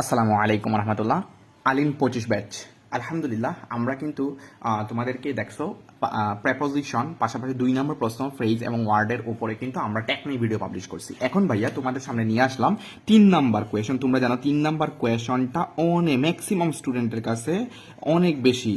আসসালামু আলাইকুম রহমতুল্লাহ। আলিম পঁচিশ ব্যাচ। আলহামদুলিল্লাহ, আমরা কিন্তু তোমাদেরকে দেখছ প্রেপোজিশন পাশাপাশি দুই নম্বর প্রশ্ন ফ্রেজ এবং ওয়ার্ডের উপরে কিন্তু আমরা টেকনিক ভিডিও পাবলিশ করছি। এখন ভাইয়া, তোমাদের সামনে নিয়ে আসলাম তিন নাম্বার কোয়েশন তোমরা জানো, তিন নাম্বার কোয়েশনটা অনেক ম্যাক্সিমাম স্টুডেন্টের কাছে অনেক বেশি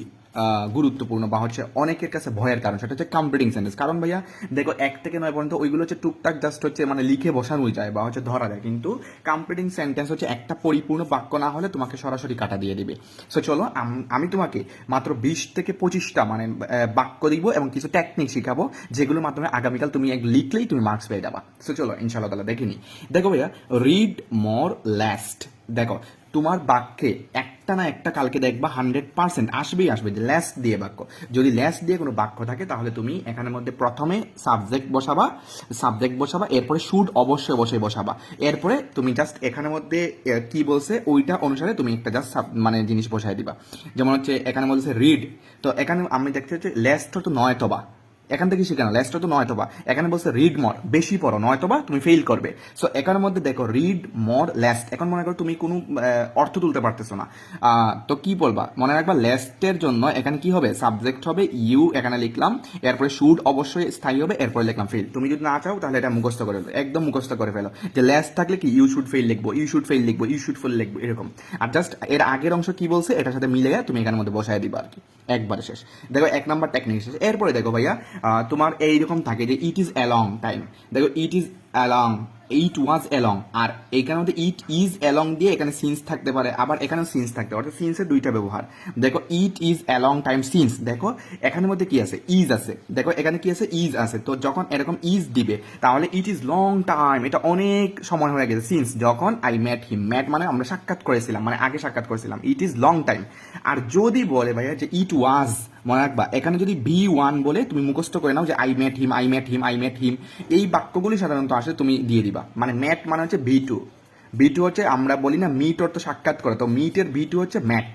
গুরুত্বপূর্ণ বা হচ্ছে অনেকের কাছে ভয়ের কারণ, সেটা হচ্ছে কম্পিটিং সেন্টেন্স কারণ ভাইয়া, দেখো, এক থেকে নয় পর্যন্ত ওইগুলো হচ্ছে টুকটাক জাস্ট হচ্ছে মানে লিখে বসানোই যায় বা হচ্ছে ধরা যায়। কিন্তু কম্পিটিং সেন্টেন্স হচ্ছে একটা পরিপূর্ণ বাক্য না হলে তোমাকে সরাসরি কাটা দিয়ে দিবে। সো চলো, আমি তোমাকে মাত্র বিশ থেকে পঁচিশটা মানে বাক্য দিব এবং কিছু টেকনিক শিখাবো, যেগুলোর মাধ্যমে আগামীকাল তুমি এক লিখলেই তুমি মার্কস পেয়ে যাবা। সো চলো ইনশাল্লাহ তালা দেখিনি দেখো ভাইয়া রিড মোর ল্যাস্ট দেখো, তোমার বাক্যে একটা না একটা কালকে দেখবা হান্ড্রেড পার্সেন্ট আসবেই আসবে, যে ল্যাস দিয়ে বাক্য। যদি ল্যাস দিয়ে কোনো বাক্য থাকে, তাহলে তুমি এখানের মধ্যে প্রথমে সাবজেক্ট বসাবা সাবজেক্ট বসাবা, এরপরে শুড অবশ্যই বসে বসাবা। এরপরে তুমি জাস্ট এখানের মধ্যে কি বলছে, ওইটা অনুসারে তুমি একটা জাস্ট মানে জিনিস বসাই দিবা। যেমন হচ্ছে এখানে বলছে রিড তো এখানে আমি দেখতে হচ্ছে ল্যাস তো নয়তবা। এখান থেকে শিখে না ল্যাস্টটা তো নয়তবা এখানে বলছে রিড মর বেশি পড়ো নয়তবা তুমি ফেল করবে। সো এখানের মধ্যে দেখো রিড মর ল্যাস্ট এখন মনে করো তুমি কোনো অর্থ তুলতে পারতেছো না। তো কি বলবা? মনে রাখবা ল্যাস্টের জন্য এখানে কি হবে? সাবজেক্ট হবে ইউ এখানে লিখলাম। এরপরে শুড অবশ্যই স্থায়ী হবে, এরপরে লিখলাম ফেল তুমি যদি না চাও, তাহলে এটা মুখস্থ করে ফেলো, একদম মুখস্থ করে ফেলো। যে ল্যাস্ট থাকলে কি? ইউ শুড ফেল লিখব ইউ শুড ফেল লিখব ইউ শুড ফেল লিখব, এরকম। আর জাস্ট এর আগের অংশ কি বলছে? এটার সাথে মিলে তুমি এখানের মধ্যে বসায় দিবা আর কি। একবারে শেষ। দেখো, এক নাম্বার টেকনিক শেষ। এরপরে দেখো ভাইয়া তোমার এইরকম থাকে যে ইট ইজ অ্যালং টাইম দেখো it is along it was along আর এখানে মধ্যে ইট ইজ অ্যালং দিয়ে এখানে সিন্স থাকতে পারে, আবার এখানে সিন্স থাকতে পারে, অর্থাৎ সিন্সের দুইটা ব্যবহার। দেখো it is along time since দেখো, এখানের মধ্যে কি আছে? ইজ আছে। দেখো, এখানে কি আছে? ইজ আছে। তো যখন এরকম ইজ দিবে, তাহলে ইট ইজ লং টাইম এটা অনেক সময় হয়ে গেছে সিন্স যখন আই ম্যাট হিম ম্যাট মানে আমরা সাক্ষাৎ করেছিলাম মানে আগে সাক্ষাৎ করেছিলাম। ইট ইজ লং টাইম আর যদি বলে ভাইয়া যে ইট ওয়াজ মনে রাখবা, এখানে যদি বি ওয়ান বলে তুমি মুখস্থ করে নাও যে I met him I met him I met him এই বাক্যগুলি সাধারণত আসে, তুমি দিয়ে দিবা। মানে ম্যাট মানে হচ্ছে বি টু বি টু হচ্ছে, আমরা বলি না মিট অর্থ সাক্ষাৎ করে, তো মিটের বি টু হচ্ছে ম্যাট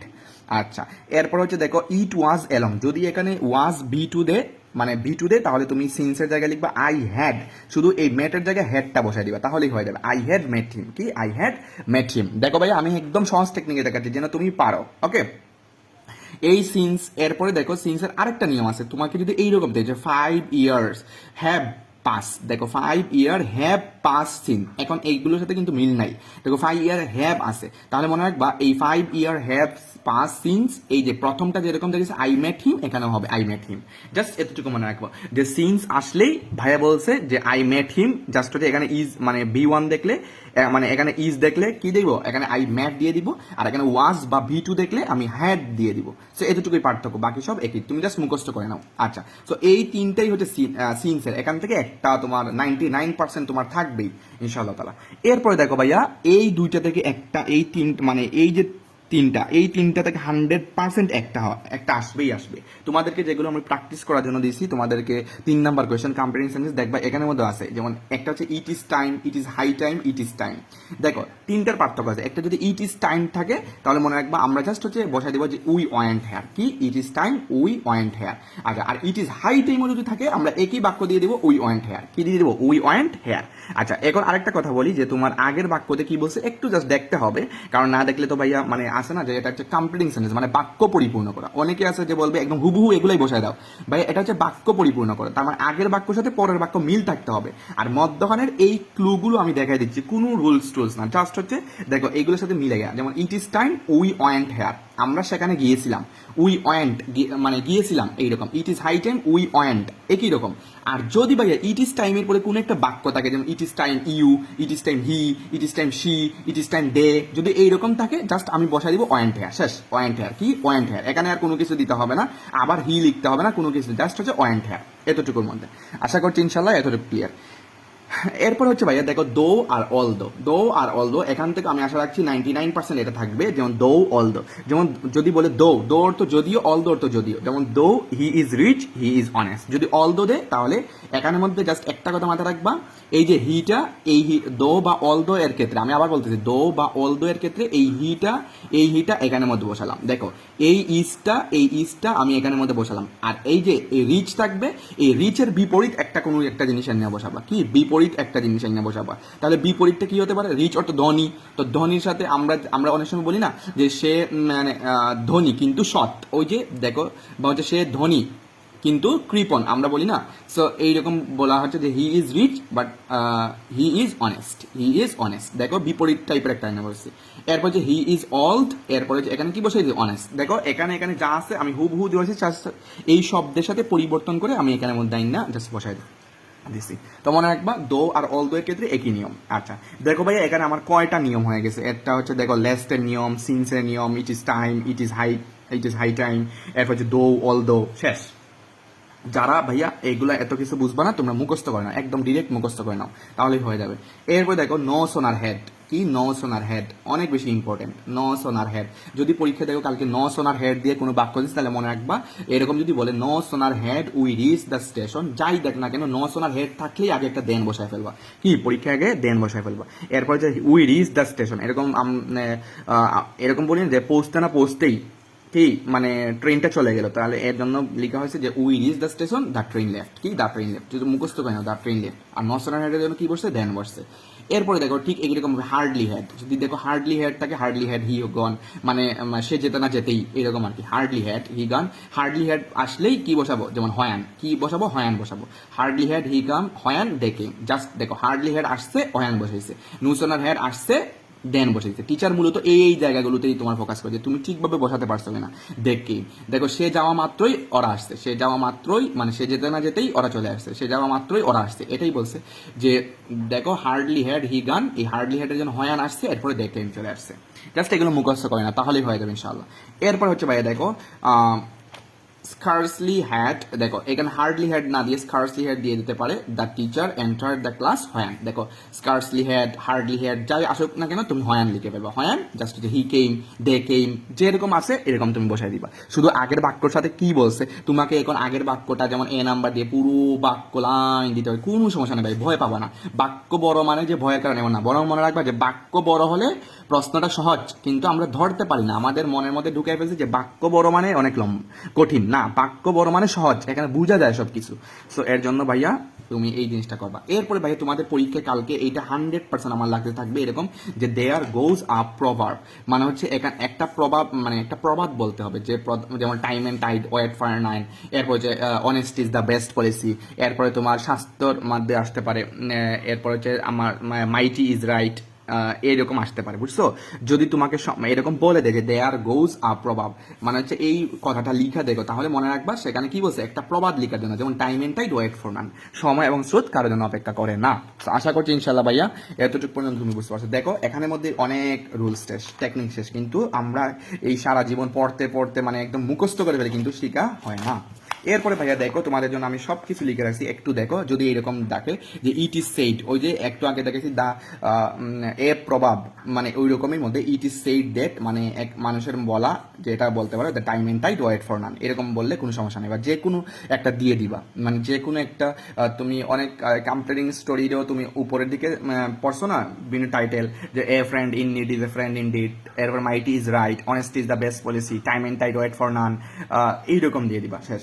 আচ্ছা এরপর হচ্ছে দেখো ইট ওয়াজ এলং যদি এখানে ওয়াজ বি টু দে মানে বি টু দে, তাহলে তুমি সিন্সের জায়গায় লিখবা আই হ্যাড শুধু এই মেটের জায়গায় হেডটা বসাই দিবা, তাহলেই হয়ে যাবে। আই হ্যাড মেট হিম কি? আই হ্যাড মেট হিম দেখো ভাই আমি একদম সহজ টেকনিকে দেখাচ্ছি, যেন তুমি পারো ওকে এই সিন্স এরপরে দেখো সিন্সের আরেকটা নিয়ম আছে। তোমাকে যদি এইরকম দেয় যে ফাইভ ইয়ার্স হ্যাভ পাস দেখো five year have pass since এখন এইগুলোর সাথে কিন্তু মিল নাই। দেখো ফাইভ ইয়ার হ্যাভ আছে। তাহলে মনে রাখবা, এই five year have pass since এই যে প্রথমটা যেরকম দেখেছে আই মেট হিম এখানেও হবে আই মেট হিম জাস্ট এতটুকু মনে রাখব। যে সিন্স আসলেই ভাইয়া বলছে যে আই মেট হিম জাস্ট হচ্ছে এখানে ইজ মানে বি ওয়ান দেখলে মানে এখানে ইজ দেখলে কি দিব এখানে আই ম্যাট দিয়ে দিব, আর এখানে ওয়াজ বা ভি টু দেখলে আমি হ্যাড দিয়ে দিব। সো এতটুকুই পার্থক্য, বাকি সব একই। তুমি জাস্ট মুখস্থ করে নাও। আচ্ছা সো এই তিনটাই হচ্ছে সিনসের এখান থেকে একটা তোমার নাইনটি নাইন পার্সেন্ট তোমার থাকবেই, ইনশাআল্লাহ তালা এরপরে দেখো ভাইয়া, এই দুইটা থেকে একটা, এই তিন মানে এই যে তিনটা। এই তিনটা থেকে হান্ড্রেড পার্সেন্ট একটা একটা আসবেই আসবে। তোমাদেরকে যেগুলো আমি প্র্যাকটিস করার জন্য দিয়েছি, তোমাদেরকে তিন নাম্বার কোয়েশ্চেন কম্পিউটার সেন্টেন্স দেখবা এখানের মধ্যে আছে। যেমন একটা হচ্ছে it is time it is high time it is time দেখো, তিনটার পার্থক্য আছে। একটা যদি ইট ইজ টাইম থাকে, তাহলে মনে রাখবা আমরা জাস্ট হচ্ছে বসাই দেবো যে উই ওয়েন্ট হেয়ার কি? It is time we went here আচ্ছা আর ইট ইজ হাই টাইমও যদি থাকে, আমরা একই বাক্য দিয়ে দেবো উই ওয়েন্ট হেয়ার কি দিয়ে দেবো? উই ওয়েন্ট হেয়ার আচ্ছা এখন আরেকটা কথা বলি, যে তোমার আগের বাক্যতে কি বলছে, একটু জাস্ট দেখতে হবে। কারণ না দেখলে তো ভাইয়া মানে আসে না যে এটা হচ্ছে কমপ্লিটিং সেন্টেন্স মানে বাক্য পরিপূর্ণ করা। অনেকে আছে যে বলবে, একদম হুবহু এগুলাই বসায় দাও। ভাই, এটা হচ্ছে বাক্য পরিপূর্ণ করা। তার মানে আগের বাক্যর সাথে পরের বাক্য মিল থাকতে হবে। আর মধ্যখানের এই ক্লুগুলো আমি দেখাই দিচ্ছি। কোনো রুলস টুলস না জাস্ট হচ্ছে, দেখো, এগুলোর সাথে মিলে গেছে। যেমন it is time we went here আমরা সেখানে গিয়েছিলাম। উই ওয়েন্ট মানে গিয়েছিলাম এইরকম। It is high time we went, একই রকম। আর যদি ভাইয়া ইট ইজ টাইমের পরে কোনো একটা বাক্য থাকে, যেমন it is time you it is time he it is time she it is time they যদি এইরকম থাকে জাস্ট আমি বসাই দিব অয়েন্ট হেয়ার শেষ। অয়েন্ট হেয়ার কি? অয়েন্ট হেয়ার এখানে আর কোনো কিছু দিতে হবে না। আবার হি লিখতে হবে না, কোনো কিছু। জাস্ট হচ্ছে অয়েন্ট হেয়ার এতটুকুর মধ্যে। আশা করছি ইনশাল্লাহ এতটুকু ক্লিয়ার এরপর হচ্ছে ভাইয়া, দেখো দো আর অল দো দো আর অল দো এখান থেকে আমি আশা রাখছি নাইনটি নাইন পার্সেন্ট এটা থাকবে, যেমন দো অল দো যেমন যদি বলে দো দো অর্থ যদিও অল দো অর্থ যদিও। যেমন though he is rich he is honest যদি অল দো দে তাহলে এখানের মধ্যে জাস্ট একটা কথা মাথায় রাখবা, এই যে হিটা এই হি দো বা অল দো এর ক্ষেত্রে, আমি আবার বলতেছি, দো বা অল দো এর ক্ষেত্রে এই হিটা এই হিটা এখানের মধ্যে বসালাম। দেখো এই ইজটা এই ইজটা আমি এখানের মধ্যে বসালাম। আর এই যে এই রিচ থাকবে, এই রিচের বিপরীত একটা কোনো একটা জিনিস এনে বসাবা। কি? বিপরীত একটা জিনিস এনে বসাবা। তাহলে বিপরীতটা কি হতে পারে? রিচ অর্থ ধনী। তো ধনীর সাথে আমরা আমরা অনেক সময় বলি না যে সে মানে ধনী কিন্তু সৎ। ওই যে দেখো, বা হচ্ছে সে ধনী। কিন্তু কৃপন, আমরা বলি না। সো এইরকম বলা হচ্ছে যে he is rich but he is honest he is honest দেখো, বিপরীত টাইপের একটা আইনা বলছি এরপর যে হি ইজ অল্ড এরপরে যে এখানে কি বসে অনেস্ট দেখো, এখানে এখানে যা আছে, আমি হুবহু দিয়েছি just এই শব্দের সাথে পরিবর্তন করে আমি এখানে মধ্যে আইন না জাস্ট বসাই দিই। দিছি। তো মনে রাখবা, দো আর অল দো এর ক্ষেত্রে একই নিয়ম। আচ্ছা দেখো ভাইয়া, এখানে আমার কয়টা নিয়ম হয়ে গেছে? একটা হচ্ছে, দেখো লেস্টের নিয়ম সিন্সের নিয়ম it is time it is high it is high time এরপর হচ্ছে দো অল দো, শেষ। যারা ভাইয়া, এগুলা এত কিছু বুঝবা না, তোমরা মুখস্থ করে নাও, একদম ডিরেক্ট মুখস্থ করে নাও, তাহলেই হয়ে যাবে। এরপর দেখো নো সোনার হেড কি ন সোনার হেড অনেক বেশি ইম্পর্টেন্ট ন সোনার হেড যদি পরীক্ষা দেখো কালকে ন সোনার হেড দিয়ে কোনো বাক্য দিস, তাহলে মনে রাখবা, এরকম যদি বলে no sooner had we reach the station যাই দেখ না কেন ন সোনার হেড থাকলেই আগে একটা দেন বসায় ফেলবা। কি? পরীক্ষা আগে দেন বসায় ফেলবা। এরপর যে উই রিচ দ্য স্টেশন এরকম এরকম বলি যে পৌঁছতে না পৌঁছতেই কি মানে ট্রেনটা চলে গেল। তাহলে এর জন্য লেখা হয়েছে যে we reach the station the train left কি? দ্য ট্রেন লেফট যদি মুখস্থ করে দ্য ট্রেন লেফট আর নসরান হেডের জন্য কি বসছে? দেন বসছে। এরপরে দেখো, ঠিক এইরকম হার্ডলি হেড যদি দেখো হার্ডলি হেড থাকে হার্ডলি হেড হি গন মানে সে যেতে না যেতেই, এরকম আর কি। হার্ডলি হেড হি গান হার্ডলি হেড আসলেই কি বসাবো? যেমন হয়ান কি বসাবো? হয়ান বসাবো। হার্ডলি হেড হি গাম হয়ান দেখে। জাস্ট দেখো হার্ডলি হেড আসছে হয়ান বসাইছে। নুসনার হেড আসছে দেন বসাইছে টিচার মূলত এই এই জায়গাগুলোতেই তোমার ফোকাস করে যে তুমি ঠিকভাবে বসাতে পারছ কিনা। দেখি, দেখো, সে যাওয়া মাত্রই ওরা আসছে। সে যাওয়া মাত্রই মানে সে যেতে না যেতেই ওরা চলে আসছে। সে যাওয়া মাত্রই ওরা আসছে। এটাই বলছে যে, দেখো হার্ডলি হেড হি গান এই হার্ডলি হেডের জন্য হয়ান আসছে, এরপরে দেখে চলে আসছে। জাস্ট এগুলো মুখস্থ করে না, তাহলেই হয়ে যাবে ইনশাল্লাহ এরপর হচ্ছে ভাইয়া, দেখো স্কার্সলি হ্যাড দেখো, এখানে হার্ডলি হ্যাড না দিয়ে স্কার্সলি হ্যাড দিয়ে দিতে পারে the teacher enter the class when দেখো স্কার্সলি হ্যাড হার্ডলি হ্যাড যাই আসুক না কেন, তুমি হয়ান লিখে ফেলবা। হয়ান জাস্ট যে হি কেম দে কেম যেরকম আছে, এরকম তুমি বসাই দিবা। শুধু আগের বাক্যর সাথে কি বলছে? তোমাকে এখন আগের বাক্যটা যেমন এ নাম্বার দিয়ে পুরো বাক্য লাইন দিতে হবে কোনো সমস্যা নেই ভাই, ভয় পাবা না। বাক্য বড় মানে যে ভয়ের কারণে, এমন না, বরং মনে রাখবা যে বাক্য বড় হলে প্রশ্নটা সহজ, কিন্তু আমরা ধরতে পারি না। আমাদের মনের মধ্যে ঢুকে ফেলছে যে বাক্য বড় মানে অনেক লম্ব, কঠিন। না, বাক্য বড় মানে সহজ, এখানে বোঝা যায় সব কিছু সো এর জন্য ভাইয়া তুমি এই জিনিসটা করবা। এরপরে ভাইয়া তোমাদের পরীক্ষায় কালকে এইটা হান্ড্রেড পার্সেন্ট আমার লাগতে থাকবে এরকম যে দেয়ার গোজ আ প্রভাব মানে হচ্ছে এখানে একটা প্রভাব মানে একটা প্রবাদ বলতে হবে যে যেমন time and tide wait for none এরপর যে honest is the best policy এরপরে তোমার স্বাস্থ্যর মধ্যে আসতে পারে এরপর হচ্ছে আমার মাইটি ইজ রাইট এরকম আসতে পারে, বুঝছ? যদি তোমাকে স- এরকম বলে দেয় যে দেয়ার গোজ আ প্রভাব মানে হচ্ছে এই কথাটা লিখা দেখো, তাহলে মনে রাখবা সেখানে কি বলছে? একটা প্রবাদ লিখার জন্য, যেমন time and tide wait for none সময় এবং স্রোত কারোর জন্য অপেক্ষা করে না। আশা করছি ইনশাল্লাহ ভাইয়া এতটুকু পর্যন্ত তুমি বুঝতে পারছ। দেখো, এখানের মধ্যে অনেক রুলস শেষ টেকনিক শেষ, কিন্তু আমরা এই সারা জীবন পড়তে পড়তে মানে একদম মুখস্থ করে ফেলে, কিন্তু শেখা হয় না। এরপরে ভাইয়া দেখো, তোমাদের জন্য আমি সব কিছু লিখে রাখছি। একটু দেখো, যদি এরকম দেখে যে ইট ইজ সেইড ওই যে একটু আগে দেখেছি দা এ প্রভাব মানে ওই রকমের মধ্যে ইট ইজ সেইড ডেট মানে এক মানুষের বলা, যেটা বলতে পারো the time and tide wait for none এরকম বললে কোনো সমস্যা নেই। বা যে কোনো একটা দিয়ে দিবা। মানে যে কোনো একটা তুমি অনেক কম্পিউটারিং স্টোরিরও তুমি উপরের দিকে পড়ছো না বিভিন্ন টাইটেল যে a friend in need is a friend in deed এরপর mighty is right honest is the best policy time and tide wait for none এইরকম দিয়ে দিবা, শেষ।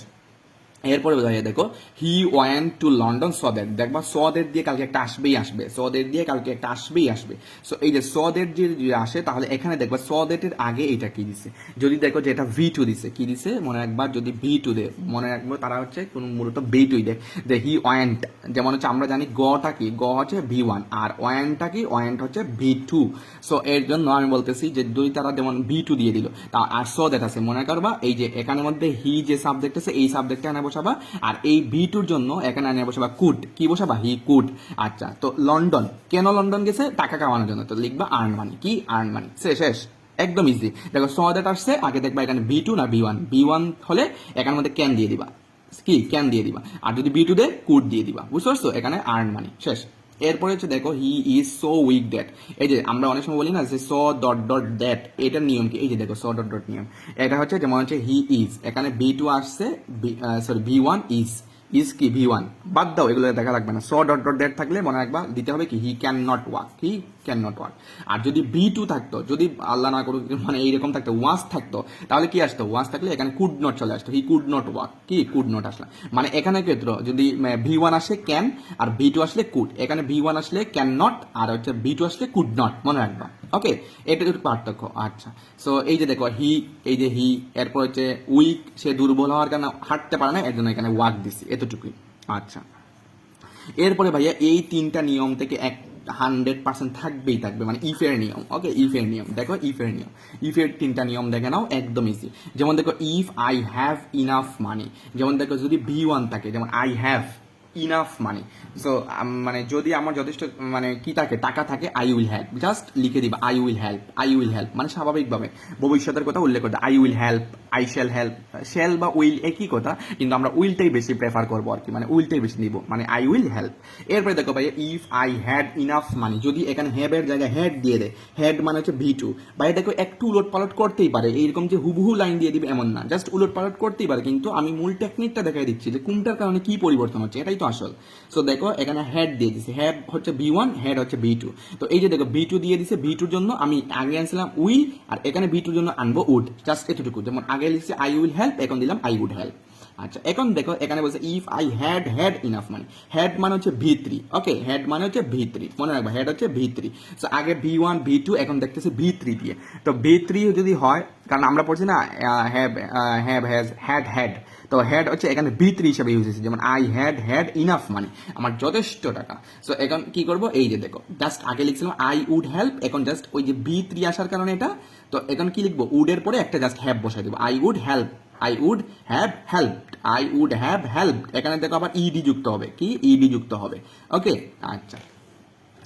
এরপরে বোঝা দেখো হি ওয়ান টু লন্ডন সদের দেখবা সদের দিয়ে কালকে একটা আসবেই আসবে। সদের দিয়ে কালকে একটা আসবেই আসবে। সো এই যে সদের যদি আসে, তাহলে এখানে দেখবা সদেটের আগে এটা কি দিছে? যদি দেখো যে এটা ভি টু দিছে, কি দিছে? মনে রাখবা, যদি ভি টু দে মনে রাখব তারা হচ্ছে কোন মূলত ভি টুই দেয়। যে হি ওয়ান্ট যেমন হচ্ছে আমরা জানি গটা কি? গ হচ্ছে ভি ওয়ান আর ওয়ানটা কি? ওয়ান্ট হচ্ছে ভি টু সো এর জন্য আমি বলতেছি যে যদি তারা যেমন ভি টু দিয়ে দিল, তা, আর সদেট আছে, মনে করবা, এই যে এখানের মধ্যে হি যে সাবজেক্ট আছে, এই সাবজেক্টটা বসাবা, আর এই ভি টুর জন্য এখানে আনিয়া বসাবা কুড কি বসাবা? হি কুড আচ্ছা তো লন্ডন। কেন লন্ডন গেছে? টাকা কামানোর জন্য। তো লিখবা আর্ন মানি কি? আর্ন মানি শেষ। একদম ইজি দেখো সদেট আসছে, আগে দেখবা এখানে বি টু না বি ওয়ান বি ওয়ান হলে এখানের মধ্যে ক্যান দিয়ে দিবা। কি? ক্যান দিয়ে দিবা। আর যদি বি টু দে কুড দিয়ে দিবা। বুঝতে পারছ? এখানে আর্ন মানি শেষ। এরপরে হচ্ছে দেখো he is so weak that এই যে আমরা অনেক সময় বলি না যে স ডট ডট দ্যাট এটার নিয়ম কি? এই যে দেখো স ডট ডট নিয়ম। এটা হচ্ছে যেমন হচ্ছে হি ইজ এখানে বি টু আসছে sorry V one is is কি? ভি ওয়ান বাদ দাও, এগুলো দেখা লাগবে না। স ডট ডট দ্যাট থাকলে মনে রাখবা, দিতে হবে কি? He can not walk he can not work আর যদি বি টু থাকতো, যদি আল্লাহ না করুক মানে এইরকম থাকতো ওয়াস থাকতো, তাহলে কি আসতো? ওয়াস থাকলে এখানে কুড নট চলে আসতো। হি কুড নট ওয়ার্ক কি কুড নট আসলে। মানে এখানে ক্ষেত্র যদি ভি ওয়ান আসলে ক্যান আর ভি টু আসলে কুড এখানে ভি ওয়ান আসলে ক্যান নট আর হচ্ছে ভি টু আসলে কুড নট মনে রাখবা। ওকে এটা একটু পার্থক্য। আচ্ছা। সো এই যে দেখো হি এই যে হি এরপর হচ্ছে উইক সে দুর্বল হওয়ার কারণে হাঁটতে পারে না এর জন্য এখানে ওয়ার্ক দিছি। এতটুকুই। আচ্ছা। এরপরে ভাইয়া, এই তিনটা নিয়ম থেকে এক হান্ড্রেড পার্সেন্ট থাকবেই থাকবে মানে ইফের নিয়ম ওকে ইফের নিয়ম, দেখো ইফের নিয়ম। ইফের তিনটা নিয়ম দেখে নাও, একদম ইজি যেমন দেখো if I have enough money যেমন দেখো যদি ভি ওয়ান থাকে, যেমন I have enough money so মানে যদি আমার যথেষ্ট মানে কি থাকে, টাকা থাকে আই উইল হেল্প জাস্ট লিখে দিবা I will help I will help মানে স্বাভাবিকভাবে ভবিষ্যতের কথা উল্লেখ করতে I will help I shall help shall বা উইল একই কথা? কিন্তু আমরা উইলটাই বেশি প্রেফার করব আর কি মানে উইলটাই বেশি নিব। মানে আই উইল হেল্প এরপরে দেখো ভাই if I had enough money যদি এখানে হ্যাবের জায়গায় হেড দিয়ে দেয় হেড মানে হচ্ছে ভি টু ভাই দেখো, একটু উলট পালট করতেই পারে, এইরকম যে হুবহু লাইন দিয়ে দিবে এমন না। জাস্ট উলট পালট করতেই পারে, কিন্তু আমি মূল টেকনিকটা দেখাই দিচ্ছি যে কোনটার কারণে কি পরিবর্তন হচ্ছে, এটাই তো আসল। সো দেখো, এখানে হেড দিয়ে দিছে। হেড হচ্ছে বি ওয়ান হেড হচ্ছে বি টু তো এই যে দেখো বি টু দিয়ে দিছে বি টুর জন্য আমি আগে আনছিলাম উইল, আর এখানে বি টুর জন্য আনব উড। জাস্ট এতটুকু। যেমন আগে লিখছে আই উইল হেল্প এখন দিলাম আই উড হেল্প আচ্ছা এখন দেখো, এখানে বলছে if I had had enough মানে হ্যাড মানে হচ্ছে ভিত্রি ওকে হ্যাড মানে হচ্ছে ভিত্রি মনে রাখব হেড হচ্ছে ভিত্রি সো আগে ভি ওয়ান ভি টু এখন দেখতেছি ভি থ্রি দিয়ে। তো ভি থ্রি যদি হয়, কারণ আমরা পড়ছি না have have has had had তো হ্যাড হচ্ছে এখানে ভি থ্রি হিসাবে ইউজ হয়েছে, যেমন আই হ্যাড হ্যাড ইনাফ মানে আমার যথেষ্ট টাকা। সো এখন কি করব? এই যে দেখো জাস্ট আগে লিখছিলাম আই উড হেল্প এখন জাস্ট ওই যে ভি থ্রি আসার কারণে এটা। তো এখন কি লিখব? উডের পরে একটা জাস্ট হ্যাভ বসাই দেবো। I would help I would have help I would have help এখানে দেখো আবার ইডি যুক্ত হবে। কি? ইডি যুক্ত হবে। ওকে আচ্ছা।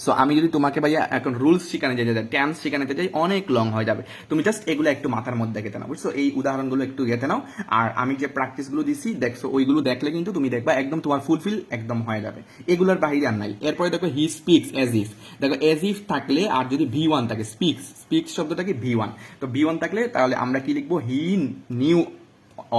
সো আমি যদি তোমাকে ভাইয়া এখন রুলস শিখানে যেতে যাই শিখানে যেতে যাই, অনেক লং হয়ে যাবে। তুমি জাস্ট এগুলো একটু মাথার মধ্যে গেতে নাও, বুঝছ? এই উদাহরণগুলো একটু গেতে নাও। আর আমি যে প্র্যাকটিসগুলো দিছি, দেখছ, ওইগুলো দেখলে কিন্তু তুমি দেখবা একদম তোমার ফুলফিল একদম হয়ে যাবে। এগুলোর বাইরে আর নাই। এরপরে দেখো হি স্পিক্স এজ ইফ দেখো এজ ইফ থাকলে আর যদি ভি ওয়ান থাকে স্পিক্স স্পিক্স শব্দটা কি? ভি ওয়ান তো ভি ওয়ান থাকলে তাহলে আমরা কি লিখব? He knew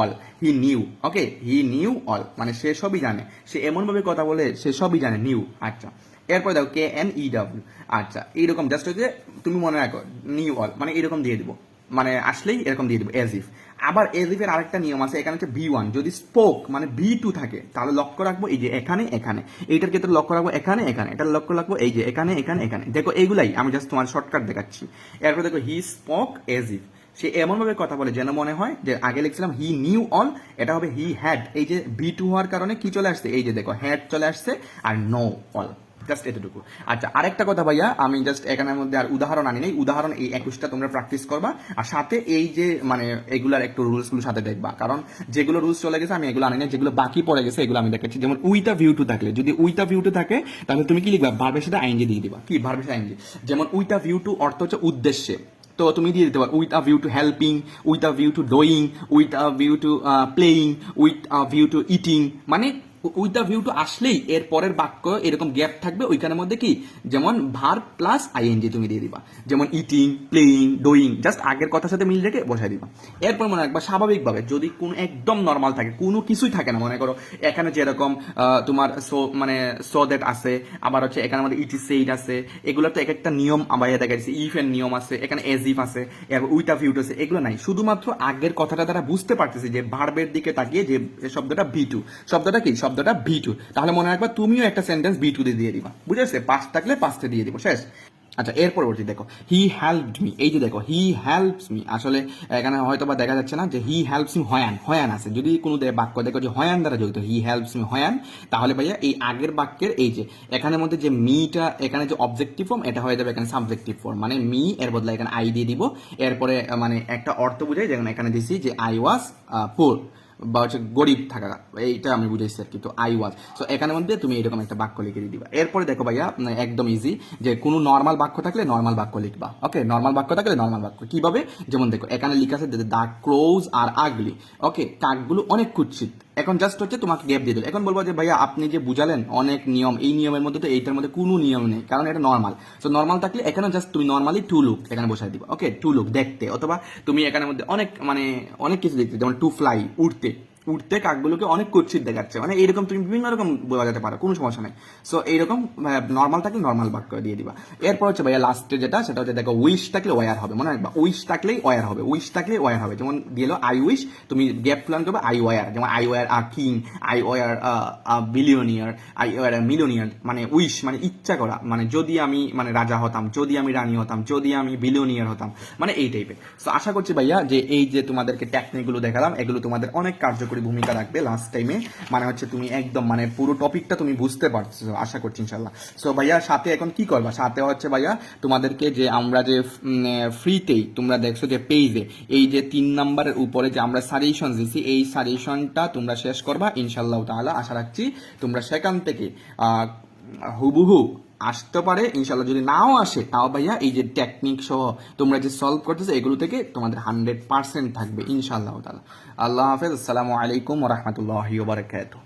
all he knew okay he knew all মানে সে সবই জানে। সে এমনভাবে কথা বলে, সে সবই জানে নিউ আচ্ছা। এরপর দেখো কে এন ই ডাব্লিউ আচ্ছা এইরকম জাস্ট হচ্ছে তুমি মনে রাখো নিউ অল মানে এরকম দিয়ে দিব। মানে আসলেই এরকম দিয়ে দিব এজ ইফ আবার এজ ইফের আরেকটা নিয়ম আছে, এখানে হচ্ছে ভি ওয়ান যদি স্পোক মানে ভি টু থাকে, তাহলে লক্ষ্য রাখব এই যে এখানে এখানে। এইটার ক্ষেত্রে লক্ষ্য রাখব এখানে এখানে। এটার লক্ষ্য রাখব এই যে এখানে এখানে এখানে। দেখো এইগুলাই আমি জাস্ট তোমার শর্টকাট দেখাচ্ছি। এরপর দেখো হি স্পোক এজ ইফ সে এমনভাবে কথা বলে যেন মনে হয় যে আগে লিখছিলাম হি নিউ অল এটা হবে হি হ্যাড এই যে ভি টু হওয়ার কারণে কি চলে আসছে? এই যে দেখো হ্যাড চলে আসছে আর নো অল জাস্ট এতটুকু। আচ্ছা আরেকটা কথা ভাইয়া, আমি জাস্ট এখানের মধ্যে আর উদাহরণ আনি নাই। উদাহরণ এই একুশটা তোমরা প্র্যাকটিস করবা আর সাথে এই যে মানে এগুলার একটু রুলসগুলো সাথে দেখবা। কারণ যেগুলো রুলস চলে গেছে আমি এগুলো আনি নাই, যেগুলো বাকি পড়ে গেছে এগুলো আমি দেখাচ্ছি। যেমন উইথ ভিউ টু থাকলে, যদি উইথ ভিউ টু থাকে, তাহলে তুমি কি লিখবা? ভার্বের সাথে আইনজি দিয়ে দিবা। কি? ভার্বের সাথে আইনজি যেমন উইথ ভিউ টু অর্থ হচ্ছে উদ্দেশ্যে। তো তুমি দিয়ে দিতে পারো। With a view to helping with a view to doing with a view to playing with a view to eating মানে উইথ দ্য ভিউ টু আসলেই এর পরের বাক্য এরকম গ্যাপ থাকবে, ওইখানের মধ্যে কি? যেমন ভার প্লাস আইএনজি তুমি দিয়ে দিবা। যেমন ইটিং প্লেইং ডোয়িং জাস্ট আগের কথার সাথে মিল রেখে বসাই দিবা। এরপর মনে রাখবা, স্বাভাবিকভাবে যদি কোন একদম নর্মাল থাকে, কোনো কিছুই থাকে না, মনে করো, এখানে যেরকম তোমার সো মানে সো দ্যাট আছে, আবার হচ্ছে এখানে মধ্যে ইটি সেইড আছে এগুলো তো এক একটা নিয়ম আমার দেখা যাচ্ছে ইফ এর নিয়ম আছে, এখানে এজ ইফ আছে উইথ আ ভিউট আছে, এগুলো নাই। শুধুমাত্র আগের কথাটা তারা বুঝতে পারতেছে যে ভার্বের দিকে তাকিয়ে যে শব্দটা ভি টু শব্দটা কি? শব্দটা ভি টু তাহলে মনে রাখবা তুমিও একটা সেন্টেন্স ভি টু দিয়ে দিয়ে দিবা। বুঝেছে? পাঁচ থাকলে পাঁচটা দিয়ে দিব। শেষ। আচ্ছা এর পরবর্তী দেখো। হি হেল্পড মি এই যে দেখো হি হেল্পস মি আসলে এখানে হয়তো বা দেখা যাচ্ছে না যে হি হেল্পস মি হয়ান হয়ান আছে। যদি কোনো বাক্য দেখো যে হয়ান দ্বারা জড়িত হি হেল্পস মি হয়ান, তাহলে ভাইয়া এই আগের বাক্যের এই যে, এখানের মধ্যে যে মিটা এখানে যে অবজেক্টিভ ফর্ম এটা হয়ে যাবে এখানে সাবজেক্টিভ ফর্ম মানে মি এর বদলে এখানে আই দিয়ে দিব। এরপরে মানে একটা অর্থ বুঝাই যেমন এখানে দিছি যে আই ওয়াজ পোর বা হচ্ছে গরিব থাকা, এইটা আমি বুঝাইছি আর কি, তো আই ওয়াজ সো এখানে মধ্যে তুমি এরকম একটা বাক্য লিখে দিয়ে দিবা। এরপরে দেখো ভাইয়া একদম ইজি যে কোনো নর্মাল বাক্য থাকলে নর্মাল বাক্য লিখবা। ওকে নর্মাল বাক্য থাকলে নর্মাল বাক্য। কীভাবে? যেমন দেখো, এখানে লিখা আছে দ্য ক্লোজ আর আগলি ওকে কাকগুলো অনেক কুৎসিত। এখন জাস্ট হচ্ছে তোমাকে গ্যাপ দিয়ে দেবে এখন বলব যে ভাইয়া, আপনি যে বুঝালেন অনেক নিয়ম, এই নিয়মের মধ্যে তো এইটার মধ্যে কোনো নিয়ম নেই, কারণ এটা নর্মাল সো নর্মাল থাকলে এখানে জাস্ট তুমি নর্মালি টু লুক এখানে বসাই দিবা। ওকে টু লুক দেখতে। অথবা তুমি এখানের মধ্যে অনেক মানে অনেক কিছু দেখতে, যেমন টু ফ্লাই উঠতে উঠতে কাকগুলোকে অনেক কুৎসিত দেখাচ্ছে। মানে এইরকম তুমি বিভিন্ন রকম বলা যেতে পারো, কোনো সমস্যা নেই। সো এইরকম নর্মাল থাকলে নর্মাল বাক্য দিয়ে দিবা। এরপর হচ্ছে ভাইয়া লাস্টে যেটা, সেটা হচ্ছে দেখো উইশ থাকলে ওয়ার হবে। মনে রাখবা উইশ থাকলেই ওয়ার হবে। উইশ থাকলে ওয়ার হবে। যেমন দিল আই উইশ তুমি গ্যাপ প্ল্যান করবে আই ওয়ার যেমন I were a king I were a billionaire I were a millionaire মানে উইশ মানে ইচ্ছা করা। মানে যদি আমি মানে রাজা হতাম, যদি আমি রানী হতাম, যদি আমি বিলিয়নিয়ার হতাম। মানে এই টাইপের সো আশা করছি ভাইয়া যে এই যে তোমাদেরকে টেকনিকগুলো দেখালাম, এগুলো তোমাদের অনেক কার্যকরী ভূমিকা রাখবে লাস্ট টাইমে মানে হচ্ছে তুমি একদম মানে পুরো টপিকটা তুমি বুঝতে পারছ, আশা করছি ইনশাল্লাহ সো ভাইয়া, সাথে এখন কি করবা? সাথে হচ্ছে ভাইয়া, তোমাদেরকে যে আমরা যে ফ্রিতেই তোমরা দেখছ যে পেজে এই যে তিন নাম্বারের উপরে যে আমরা সাজেশন দিয়েছি এই সাজেশনটা তোমরা শেষ করবা ইনশাল্লাহ তাহলে আশা রাখছি তোমরা সেখান থেকে হুবহু আসতে পারে ইনশাল্লাহ যদি নাও আসে, তাও ভাইয়া এই যে টেকনিক সহ তোমরা যে সলভ করতেছো, এগুলো থেকে তোমাদের হান্ড্রেড পার্সেন্ট থাকবে ইনশাল্লাহ তালা আল্লাহ হাফেজ। আসসালামু আলাইকুম রহমতুল্লাহ বারকাতুহ।